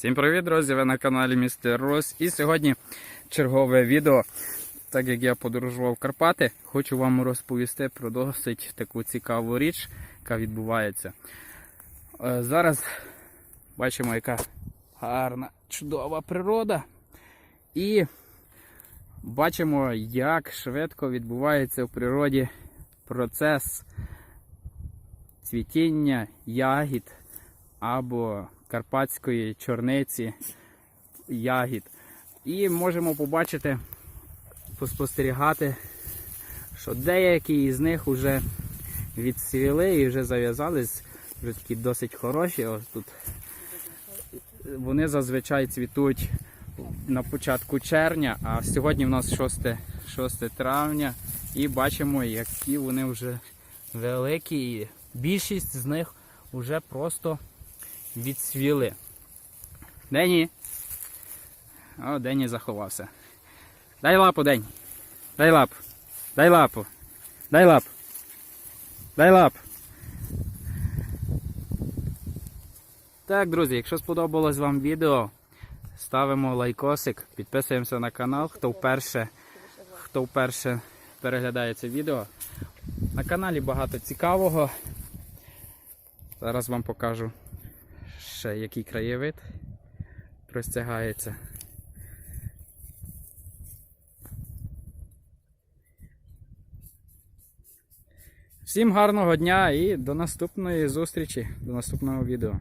Всім привіт, друзі! Ви на каналі Містер Рос. І сьогодні чергове відео. Так як я подорожував Карпати, хочу вам розповісти про досить таку цікаву річ, яка відбувається. Е, Зараз бачимо, яка гарна, чудова природа. І бачимо, як швидко відбувається в природі процес цвітіння ягід або карпатської чорниці ягід. І можемо побачити, поспостерігати, що деякі із них вже відсвіли і вже зав'язались, вже такі досить хороші. Ось тут вони зазвичай цвітуть на початку червня, а сьогодні в нас 6, 6 травня. І бачимо, які вони вже великі. І більшість з них вже просто відсвіли. Дені. О, Дені заховався. Дай лапу, День. Дай лапу. Дай лапу. Дай лапу. Дай лапу. Так, друзі, якщо сподобалось вам відео, ставимо лайкосик, підписуємося на канал, хто вперше, хто вперше переглядає це відео. На каналі багато цікавого. Зараз вам покажу ще який краєвид простягається. Всім гарного дня і до наступної зустрічі, до наступного відео.